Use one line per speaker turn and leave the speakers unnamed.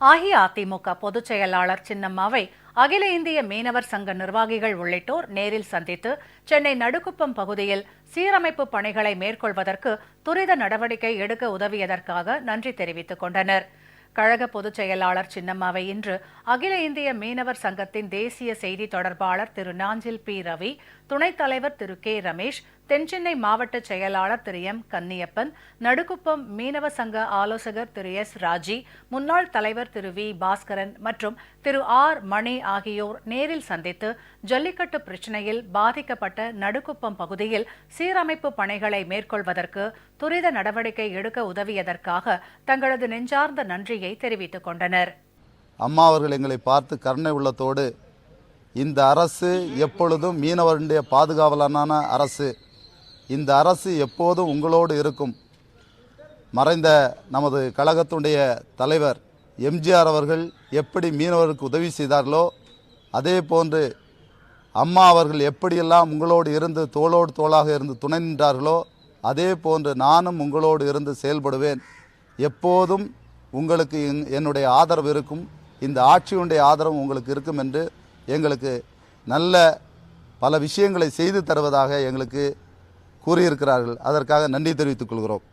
அஇஅதிமுக பொதுச் செயலாளர் சின்னம்மாவை அகில இந்திய மீனவர் சங்க நிர்வாகிகள் உள்ளிட்டோர் நேரில் சந்தித்து சென்னை நடுக்குப்பம் பகுதியில் சீரமைப்பு பணிகளை மேற்கொள்வதற்கு துரித நடவடிக்கை எடுக்க உதவியதற்காக நன்றி தெரிவித்துக் கொண்டனர். கழக பொதுச் செயலாளர் சின்னம்மாவை இன்று அகில இந்திய மீனவர் சங்கத்தின் தேசிய செய்தி தொடர்பாளர் திரு நாஞ்சில் பி ரவி துணைத் தலைவர் திரு கே ரமேஷ் தென்சென்னை மாவட்ட செயலாளர் திரு எம். கன்னியப்பன் நடுக்குப்பம் மீனவ சங்க ஆலோசகர் திரு எஸ். ராஜி முன்னாள் தலைவர் திரு வி. பாஸ்கரன் மற்றும் திரு ஆர். மணி ஆகியோர் நேரில் சந்தித்து ஜல்லிக்கட்டு பிரச்சினையில் பாதிக்கப்பட்ட நடுக்குப்பம் பகுதியில் சீரமைப்பு பணிகளை மேற்கொள்வதற்கு துரித நடவடிக்கை எடுக்க உதவியதற்காக தங்களது நெஞ்சார்ந்த நன்றியை தெரிவித்துக் கொண்டனர்.
அம்மா அவர்கள் எங்களை பார்த்து கருணை உள்ளத்தோடு இந்த அரசு எப்பொழுதும் மீனவருடைய பாதுகாவலான அரசு. இந்த அரசு எப்போதும் உங்களோடு இருக்கும்? மறைந்த நமது கழகத்துடைய தலைவர் எம்ஜிஆர் அவர்கள் எப்படி மீனவருக்கு உதவி செய்தார்களோ அதே போன்று அம்மா அவர்கள் எப்படியெல்லாம் உங்களோடு இருந்து தோளோடு தோளாக இருந்து துணை நின்றார்களோ அதே போன்று நானும் உங்களோடு இருந்து செயல்படுவேன். எப்போதும் உங்களுக்கு என்னுடைய ஆதரவு இருக்கும். இந்த ஆட்சியுடைய ஆதரவு உங்களுக்கு இருக்கும் என்று எங்களுக்கு நல்ல பல விஷயங்களை செய்து தருவதாக எங்களுக்கு கூறியிருக்கிறார்கள். அதற்காக நன்றி தெரிவித்துக் கொள்கிறோம்.